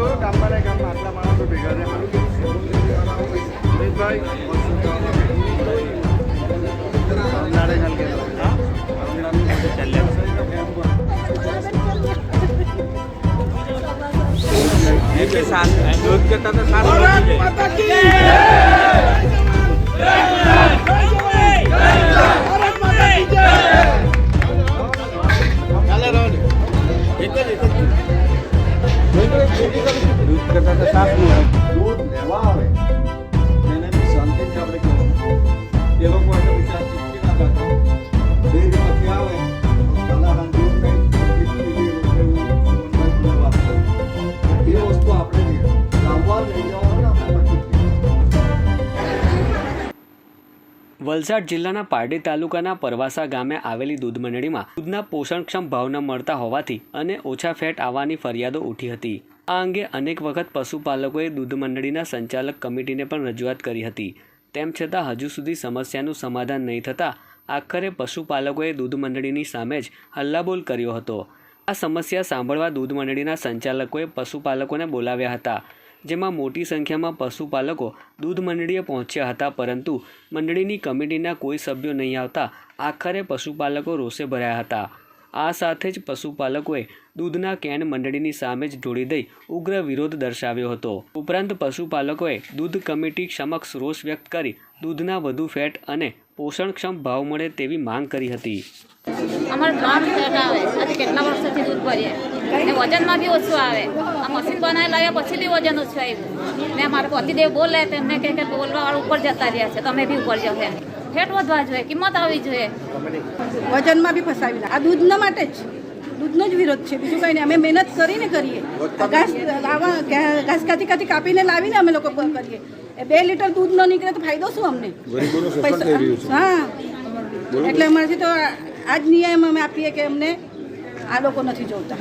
જો ગામમાં ને ગામમાં આટલા માણસો ભેગા છે? સાથ દૂધ કરતા તો સારું ચાલે રહો વલસાડ જિલ્લાના પારડી તાલુકાના પરવાસા ગામે આવેલી દૂધ મંડળીમાં દૂધના પોષણક્ષમ ભાવ ન મળતા હોવાથી અને ઓછા ફેટ આવવાની ફરિયાદો ઉઠી હતી. આ અંગે અનેક વખત પશુપાલકોએ દૂધ મંડળીના સંચાલક કમિટીને પણ રજૂઆત કરી હતી. તેમ છતાં હજુ સુધી સમસ્યાનું સમાધાન નહીં થતાં આખરે પશુપાલકોએ દૂધ મંડળીની સામે જ હલ્લાબોલ કર્યો હતો. આ સમસ્યા સાંભળવા દૂધ મંડળીના સંચાલકોએ પશુપાલકોને બોલાવ્યા હતા, જેમાં મોટી સંખ્યામાં પશુપાલકો દૂધ મંડળીએ પહોંચ્યા હતા, પરંતુ મંડળીની કમિટીના કોઈ સભ્યો નહીં આવતા આખરે પશુપાલકો રોષે ભરાયા હતા. આ સાથે જ પશુપાલકોએ દૂધના કેન મંડળીની સામે જ ઢોળી દઈ ઉગ્ર વિરોધ દર્શાવ્યો હતો. ઉપરાંત પશુપાલકોએ દૂધ કમિટી સમક્ષ રોષ વ્યક્ત કરી દૂધના વધુ ફેટ અને પોષણક્ષમ ભાવ મળે તેવી માંગ કરી હતી. અમારું ત્રણ ફેટ આવે. કેટલા વર્ષોથી દૂધ ભરીએ? વજનમાં બી ઓછું આવે. આ મશીન બનાવી લાવ્યા પછી બી વજન ઓછું આવ્યું. મેં મારા પતિદેવ બોલે તેમને કહે કે બોલવા ઉપર જતા રહ્યા છે. તમે બી ઉપર જાઓ ફેટ વધવા જોઈએ કિંમત આવવી જોઈએ. વજનમાં બી ફસાવી આ દૂધના માટે જ. દૂધનો જ વિરોધ છે. બીજું કંઈ નહીં. અમે મહેનત કરીને કરીએ. ઘાસ લાવવા ઘા- ઘાસ કાથી કાથી કાપીને લાવીને અમે લોકો કરીએ. એ બે લીટર દૂધ ન નીકળે તો ફાયદો શું અમને? પૈસા હા. એટલે અમારાથી તો આ જ નિયમ અમે આપીએ કે અમને આ લોકો નથી જોતા.